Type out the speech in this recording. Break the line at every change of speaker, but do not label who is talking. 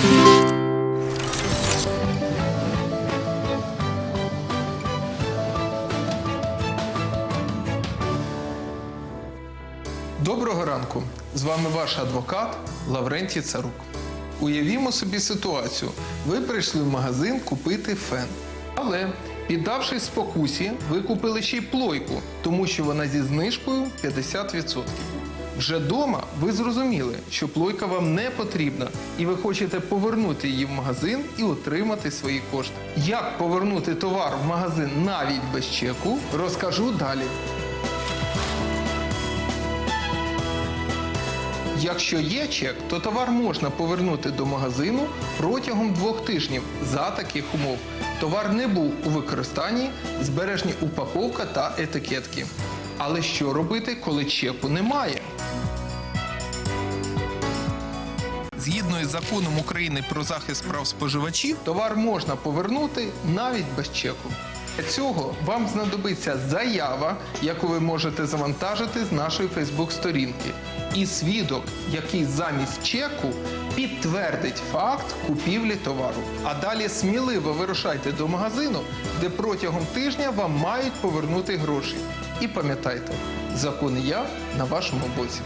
Доброго ранку! З вами ваш адвокат Лаврентій Царук. Уявімо собі ситуацію. Ви прийшли в магазин купити фен. Але, піддавшись спокусі, ви купили ще й плойку, тому що вона зі знижкою 50%. Вже дома ви зрозуміли, що плойка вам не потрібна, і ви хочете повернути її в магазин і отримати свої кошти. Як повернути товар в магазин навіть без чеку, розкажу далі. Якщо є чек, то товар можна повернути до магазину протягом двох тижнів за таких умов. Товар не був у використанні, збережні упаковка та етикетки. Але що робити, коли чеку немає? Згідно із законом України про захист прав споживачів, товар можна повернути навіть без чеку. Для цього вам знадобиться заява, яку ви можете завантажити з нашої Фейсбук-сторінки, і свідок, який замість чеку підтвердить факт купівлі товару. А далі сміливо вирушайте до магазину, де протягом тижня вам мають повернути гроші. І пам'ятайте, закон я на вашому боці.